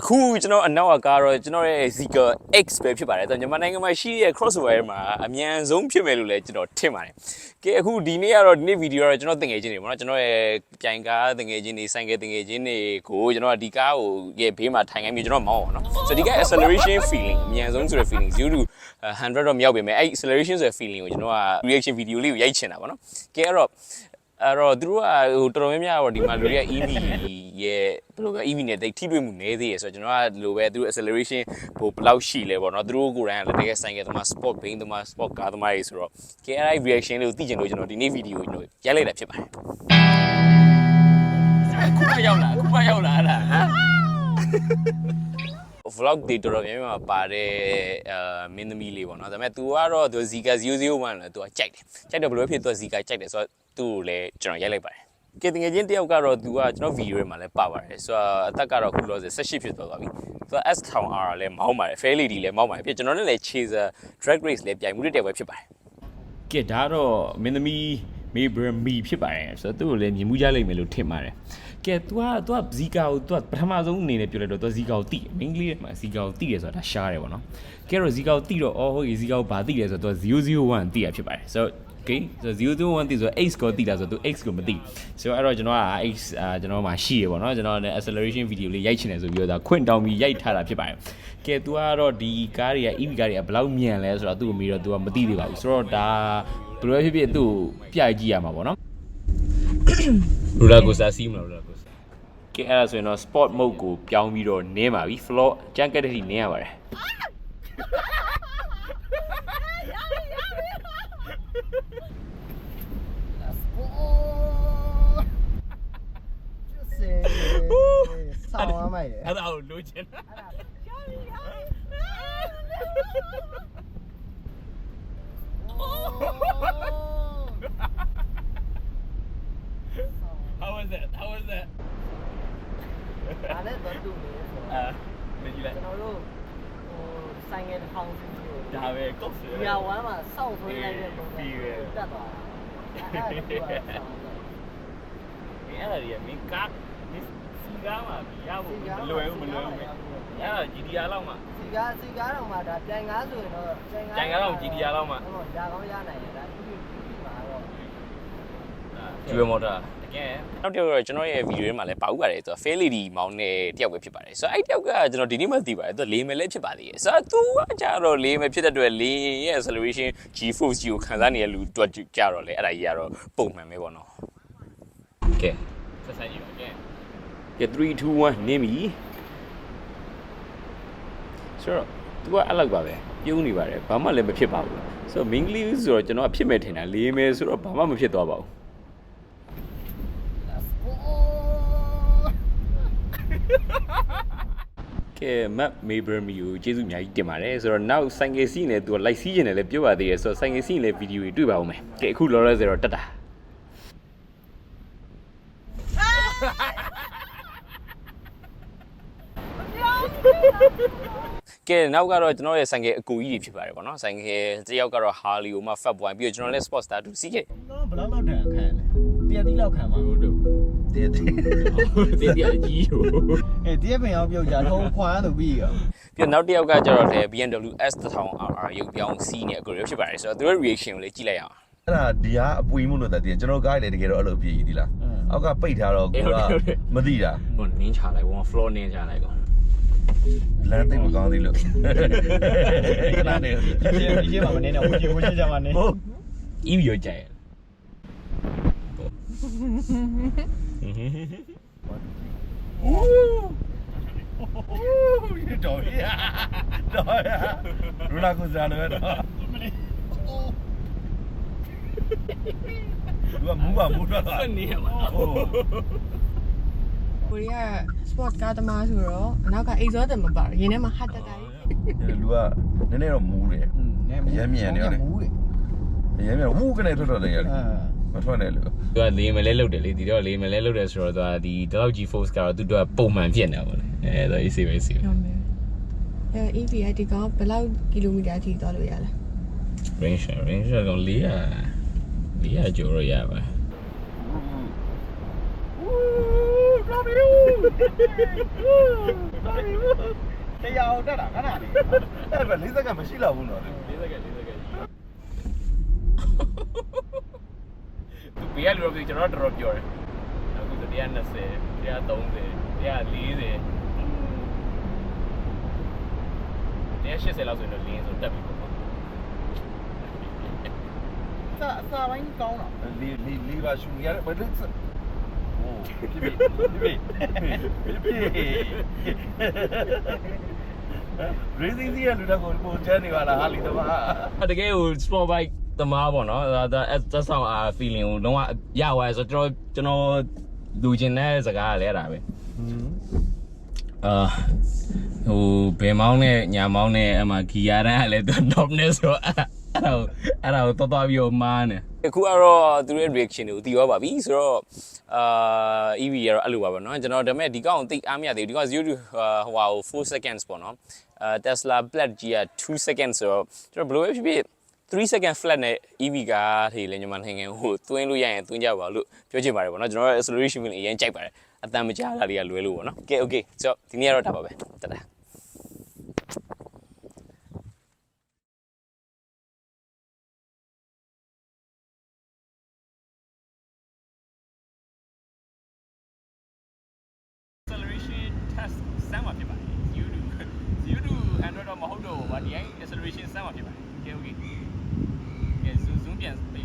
အခုကျွန်တော်အနောက်ကကားတော့ကျွန်တော်ရဲ့ Zika X ပဲဖြစ်ပါတယ်ဆိုတော့မြန်မာနိုင်ငံမှာရှိတဲ့ crossover မှာအမြန်ဆုံးဖြစ်မယ်လို့လည်းကျွန်တော်ထင်ပါတယ်ကဲအခုဒီနေ့ကတော့ဒီနေ့ဗီဒီယိုကတော့ကျွန်တော်တင်ငယ်ချင်းတွေပေါ့နော်ကျွန်တော်ရဲ့ပြိုင်ကားတင်ငယ်ချင်းတွေဆိုင်ကယ်တင်ငယ်ချင်းတွေကိုကျွန်တော်ကဒီကားကိုရဲ့ဘေးမှာထိုင်ခိုင်းပြီးကျွန်တော်မောင်းအောင်နော်ဆိုတော့ဒီက acceleration feeling အမြန်ဆုံးဆိုတဲ့ feeling 0 to 100တော့မရောက်ပေမဲ့အဲ့ acceleration ဆိုတဲ့ feeling ကိုကျွန်တော်က reaction video လေးကိုရိုက်ချင်တာပေါ့နော်ကဲအဲ့တော့ အဲ့တော့သူတို့ကဟိုတော်တော်များများတော့ဒီမှာလူတွေက EV ရဲ့ဘယ်လိုက EV နဲ့တိတ်ထိတွေ့မှုနည်းသေးရယ်ဆိုတော့ကျွန်တော်ကဒီလိုပဲသူတို့ acceleration ဟိုဘယ်လောက်ရှိလဲပေါ့နော်သူတို့ကိုယ်တိုင်ကလည်းတကယ်ဆိုင်ကယ်သမား sport bane သမား sport car သမားတွေဆိုတော့ KRI reaction လေးကိုသိချင်လို့ကျွန်တော်ဒီနေ့ video ကိုကျွန်တော်ရိုက်လိုက်တာဖြစ်ပါတယ်အခုမှရောက်လာအခုမှရောက်လာလားဟမ် vlog တွေတော်တော်များများပါတဲ့အာမင်းသမီးလေးပေါ့နော်ဒါပေမဲ့ तू ကတော့ तू Zika 001လဲ तू ကကြိုက်တယ်ကြိုက်တယ်ဘယ်လိုဖြစ် तू Zika ကြိုက်တယ်ဆိုတော့ သူ့ကိုလည်းကျွန်တော်ရိုက်လိုက်ပါတယ်ကဲတကယ်ချင်းတယောက်ကတော့ तू ကကျွန်တော်ဗီဒီယိုထဲမှာလည်းပါပါတယ်ဆိုတော့အသက်ကတော့ခုလောဆယ်18ဖြစ်သွားပါပြီသူက S Town R လည်းမောင်းပါတယ် Fair Lady လည်းမောင်းပါတယ်ပြီးကျွန်တော်နဲ့လည်း Chaser Drag Race လည်းပြိုင်မှုတွေတက်ပဲဖြစ်ပါတယ်ကဲဒါတော့မင်းသမီးမေဘရမီဖြစ်ပါတယ်ဆိုတော့သူ့ကိုလည်းမြင်မှုကြလိမ့်မယ်လို့ထင်ပါတယ်ကဲ तू က तू ကဇီကာကို तू ကပထမဆုံးအနေနဲ့ပြောလိုက်တော့ तू ဇီကာကိုတိတယ် main ကလေးမှာဇီကာကိုတိတယ်ဆိုတာဒါရှားတယ်ပေါ့နော်ကဲတော့ဇီကာကိုတိတော့အော်ဟုတ်ပြီဇီကာကိုဘာတိတယ်ဆိုတော့ तू 001တိရဖြစ်ပါတယ်ဆိုတော့ okay ဆိုတော့001တိဆို x ကိုတိတာဆိုတော့ तू x ကိုမတိဆိုတော့အဲ့တော့ကျွန်တော်က x အာကျွန်တော်မှာရှိရပေါ့နော်ကျွန်တော်လည်း acceleration video လေးရိုက်ချင်တယ်ဆိုပြီးတော့ဒါခွင့်တောင်းပြီးရိုက်ထားတာဖြစ်ပါတယ်ကဲ तू ကတော့ဒီကားတွေက EV ကားတွေကဘယ်လောက်မြန်လဲဆိုတော့သူ့ကိုမေးတော့ तू ကမသိသေးပါဘူးဆိုတော့ဒါဘယ်လိုပဲဖြစ်ဖြစ်သူ့ကိုပြကြည့်ရမှာပေါ့နော်ရူလာကိုစာစီးမလားရူလာကိုစာကဲအဲ့ဒါဆိုရင်တော့ sport mode ကိုပြောင်းပြီးတော့နင်းပါပြီ floor ကြမ်းကက်တဲ့ထိနင်းရပါတယ် જાય અરે આવડું How was that? How was that? à, mình စဒီဟာဝမ်းမှာစောင့်ဆွေးလိုက်တဲ့ပုံစံပြီးပဲတက်သွားတာအဲ့ဒါကဆောင်းတယ်အဲ့ဒါကြီးမင်းကားမင်းစီကားမှာရဖို့မလွယ်ဘူးမလွယ်ဘူးမင်းအဲ့ဒါ GTR လောက်မှာစီကားစီကားတော့မှဒါပြန်ကားဆိုရင်တော့ပြန်ကားပြန်ကားတော့ GTR လောက်မှဟုတ်ရကောင်းရနိုင်တယ်ဒါဒီဒီမှာတော့ကျွေးမော်တာတကယ်နောက်တစ်ယောက်ကတော့ကျွန်တော်ရဲ့ဗီဒီယိုထဲမှာလည်းပါဥပါတယ်သူက fail lady မောင်းတဲ့တယောက်ပဲဖြစ်ပါတယ်ဆိုတော့အဲ့တယောက်ကကျွန်တော်ဒီနေ့မှသိပါတယ်သူကလေးမယ်လည်းဖြစ်ပါသေးတယ်ဆိုတော့သူကကြတော့လေးမယ်ဖြစ်တဲ့အတွက်လေးရဲ့ acceleration G force ကြီးကိုခံစားနေတဲ့လူတို့ကြတော့လေအဲ့ဒါကြီးကတော့ပုံမှန်ပဲပေါ့နော်ကဲဆက်ဆိုင်ကြည့်ပါ ကဲကဲ3 2 1နင်းပြီဆိုတော့သူကအဲ့လောက်ပါပဲပြုံးနေပါတယ်ဘာမှလည်းမဖြစ်ပါဘူးဆိုတော့ main ကလေးဆိုတော့ကျွန်တော်ကဖြစ်မဲ့ထင်တာလေးမယ်ဆိုတော့ဘာမှမဖြစ်သွားပါဘူး ကဲမတ်မေဘရမီကိုကျေးဇူးအများကြီးတင်ပါတယ်ဆိုတော့နောက်ဆိုင်ကယ်စီးနေသူကလိုက်စီးကျင်တယ်လည်းပြောပါသေးတယ်ဆိုတော့ဆိုင်ကယ်စီးလည်းဗီဒီယိုတွေတွေ့ပါဦးမယ်ကဲအခုလောလောဆယ်တော့တက်တာ ကဲနောက်ကတော့ကျွန်တော်ရဲ့ဆိုင်ကယ်အကူကြီးတွေဖြစ်ပါတယ်ဗောနော်ဆိုင်ကယ်တစ်ယောက်ကတော့ဟာလီကိုမှဖတ်ပွိုင်းပြီးတော့ကျွန်တော်လည်း sport star တူစီးခဲ့တော့ဘယ်လောက်လောက်တန်ခံလဲတရက်တိလောက်ခံမှာလို့တို့တရက်တိတည်တည်အကြီးကိုအဲတရက်ပင်အောင်ပြုတ်ကြထုံးခွာလို့ပြီးရောပြီးတော့နောက်တစ်ယောက်ကကျတော့လေ BMW S1000 RR ရုပ်ပြောင်းစီးနေအကူတွေဖြစ်ပါတယ်ဆိုတော့သူတို့ reaction ကိုလည်းကြည့်လိုက်ရအောင်အဲ့ဒါဒီကအပွေမှုလို့တည်းကျွန်တော်ကားလေတကယ်တော့အဲ့လိုပြည့်ကြီးသီလားအောက်ကပိတ်ထားတော့ကိုကမသိတာဟိုနင်းချလိုက်ဘော floor နင်းချလိုက်ကော လမ်းသိမကောင်းသေးလို့ခဏနေဒီဒီမှာမနေတော့ဝချီဝချီကြမှာနေဟုတ် EV ရောကြိုက်ရတော်ရတော်ရရူလာကိုစားလို့တော့သူကမူးပါမူးတော့တာနေရမှာဟုတ်ကို ရီးယား sport ကားသမားဆိုတော့အနောက်က exhaust မပါဘူးရင်းထဲမှာ hard တတာကြီးလူကနည်းနည်းတော့မူးတယ်ရဲမြန်နေလေဘူးလေအရင်ကဝူးကနေထွက်ထွက်နေရတယ်အာမထွက်နဲ့လို့သူကလေးမလဲလုတ်တယ်လေဒီတော့လေးမလဲလုတ်တယ်ဆိုတော့သူကဒီဒီလောက် G force ကတော့သူတို့ကပုံမှန်ဖြစ်နေတာပေါ့လေအဲဒါ easy ပဲ easy ဟုတ်မယ်အဲ EV ကဒီကောင်ဘယ်လောက်ကီလိုမီတာထိသွားလို့ရလဲ range range ကတော့400 400ကျော်တော့ရပါ တရားအောင်တက်တာခဏလေးအဲ့ဒါ၄၀ကမရှိတော့ဘူးနော်၄၀က၄၀ကသူဘေးကလူတော့ကျွန်တော်တော်တော်ပြောတယ်အခု120 130 140 180လောက်ဆိုရင်တော့လင်းဆိုတက်ပြီပေါ့စာစာပိုင်းကောင်းတော့လေးလေးလေးပါရှူရတယ်ဘာလို့ ရေစင်းစီရလူတော့ကိုပိုချမ်းနေပါလားဟာလီတမတကယ်ကို sport bike တမားပေါ့နော်ဒါဒါသက်ဆောင်အာ feeling ကိုလုံးဝရသွားဆိုတော့ကျွန်တော်လူကျင်တဲ့စကားကလည်းအဲ့ဒါပဲအာဟိုဘယ်မောင်းနဲ့ညာမောင်းနဲ့အမှဂီယာတန်းကလည်းသူ top နဲ့ဆိုတော့အဲ့ဒါအဲ့ဒါကိုတော်တော်ပြီးတော့မားနေ အခုကတော့သူတို့ရဲ့ reaction တွေကိုတည်သွားပါပြီဆိုတော့အာ EV ရတော့အဲ့လိုပါပဲเนาะကျွန်တော်ဒါပေမဲ့ဒီကောင်တိတ်အားမရသေးဘူးဒီကောင်0 to ဟိုဟာ4 seconds ပေါ့နော်အာ Tesla Plaid G က2 seconds ဆိုတော့ကျွန်တော်ဘယ်လိုပဲဖြစ်ဖြစ်3 second flat နဲ့ EV ကားတွေလည်းညီမနိုင်ငံဟိုသွင်းလို့ရရင်သွင်းကြပါလို့ပြောချင်ပါတယ်ပေါ့နော်ကျွန်တော်ရဲ့ acceleration feeling အရင်ကြိုက်ပါတယ်အတန်မကြားတာတွေကလွဲလို့ပေါ့နော် Okay okay ဆိုတော့ဒီနေ့ကတော့ဒါပါပဲတဒါ 100တော့မဟုတ်တော့ဘူးဗာဒီအိုင် acceleration စမ်းမှာဖြစ်ပါတယ် okay okay ကဲ zoom zoom ပြန်ပေး